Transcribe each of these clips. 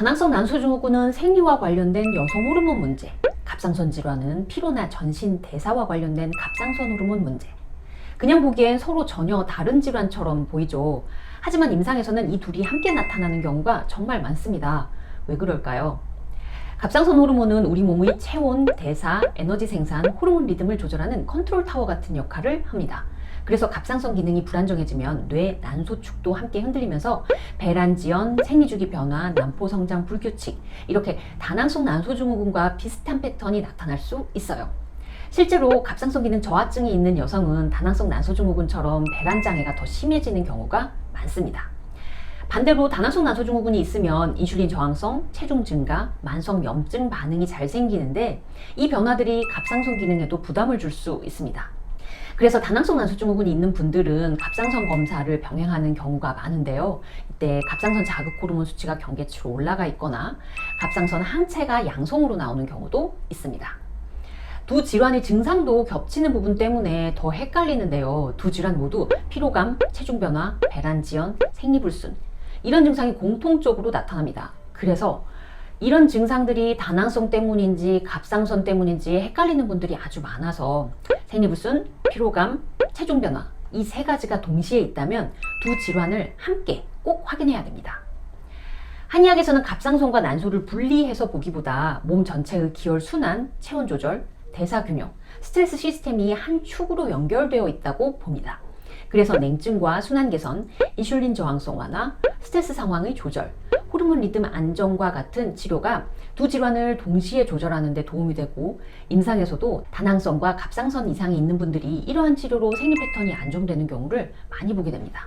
다낭성 난소증후군은 생리와 관련된 여성 호르몬 문제, 갑상선 질환은 피로나 전신 대사와 관련된 갑상선 호르몬 문제. 그냥 보기엔 서로 전혀 다른 질환처럼 보이죠. 하지만 임상에서는 이 둘이 함께 나타나는 경우가 정말 많습니다. 왜 그럴까요? 갑상선 호르몬은 우리 몸의 체온, 대사, 에너지 생산, 호르몬 리듬을 조절하는 컨트롤 타워 같은 역할을 합니다. 그래서 갑상선 기능이 불안정해지면 뇌 난소축도 함께 흔들리면서 배란지연, 생리주기 변화, 난포 성장 불규칙 이렇게 다낭성 난소증후군과 비슷한 패턴이 나타날 수 있어요. 실제로 갑상선 기능 저하증이 있는 여성은 다낭성 난소증후군처럼 배란 장애가 더 심해지는 경우가 많습니다. 반대로 다낭성 난소증후군이 있으면 인슐린 저항성, 체중 증가, 만성 염증 반응이 잘 생기는데 이 변화들이 갑상선 기능에도 부담을 줄 수 있습니다. 그래서 다낭성 난소증후군이 있는 분들은 갑상선 검사를 병행하는 경우가 많은데요. 이때 갑상선 자극 호르몬 수치가 경계치로 올라가 있거나 갑상선 항체가 양성으로 나오는 경우도 있습니다. 두 질환의 증상도 겹치는 부분 때문에 더 헷갈리는데요. 두 질환 모두 피로감, 체중 변화, 배란 지연, 생리불순 이런 증상이 공통적으로 나타납니다. 그래서 이런 증상들이 다낭성 때문인지 갑상선 때문인지 헷갈리는 분들이 아주 많아서 생리불순, 피로감, 체중 변화 이 세 가지가 동시에 있다면 두 질환을 함께 꼭 확인해야 됩니다. 한의학에서는 갑상선과 난소를 분리해서 보기보다 몸 전체의 기혈 순환, 체온 조절, 대사 균형, 스트레스 시스템이 한 축으로 연결되어 있다고 봅니다. 그래서 냉증과 순환 개선, 인슐린 저항성 완화, 스트레스 상황의 조절, 호르몬 리듬 안정과 같은 치료가 두 질환을 동시에 조절하는 데 도움이 되고 임상에서도 다낭성과 갑상선 이상이 있는 분들이 이러한 치료로 생리 패턴이 안정되는 경우를 많이 보게 됩니다.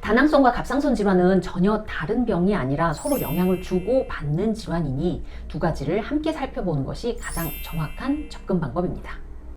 다낭성과 갑상선 질환은 전혀 다른 병이 아니라 서로 영향을 주고 받는 질환이니 두 가지를 함께 살펴보는 것이 가장 정확한 접근 방법입니다.